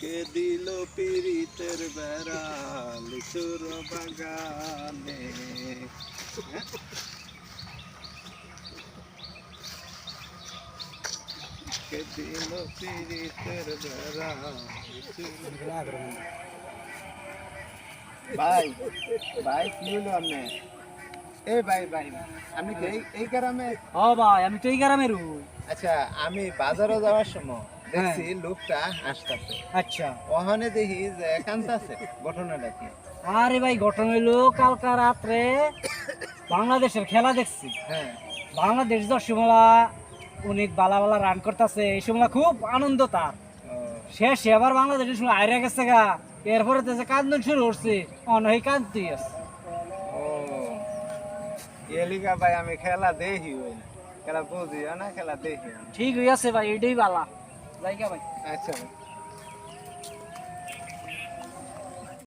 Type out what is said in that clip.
কে দিল পিরিতের বেড়া লিচুর বাগানে? কে দিল পিরিতের বেড়া লিচুর ভাই ভাই কি হলো আপনি এ ভাই ভাই আমি এই- গ্রামে ও ভাই আমি তো এই গ্রামের আচ্ছা আমি বাজারে যাওয়ার সময় দেখছি লোকটা আসতেছে আচ্ছা। ওখানে দেখি যে একান্ত আছে ঘটনাটা কি? আরে ভাই ঘটনা হইল কালকা রাত্রে বাংলাদেশের খেলা দেখছি। হ্যাঁ। বাংলাদেশ দর্শকমেলা অনেক বালা বালা রান করতেছে। এই সময় খুব আনন্দ তার। শেষে আবার বাংলাদেশের সময় আইরা গেছে গা। এরপরে তো যে কান্দন শুরু করছে অনহই কান্দতেই আছে। ও। এলিকা ভাই আমি খেলা দেখি খেলা বুঝিও না খেলা দেখি ঠিক হয়ে আছে ভাই এটাই বালা। জায়গা ভাই আচ্ছা ভাই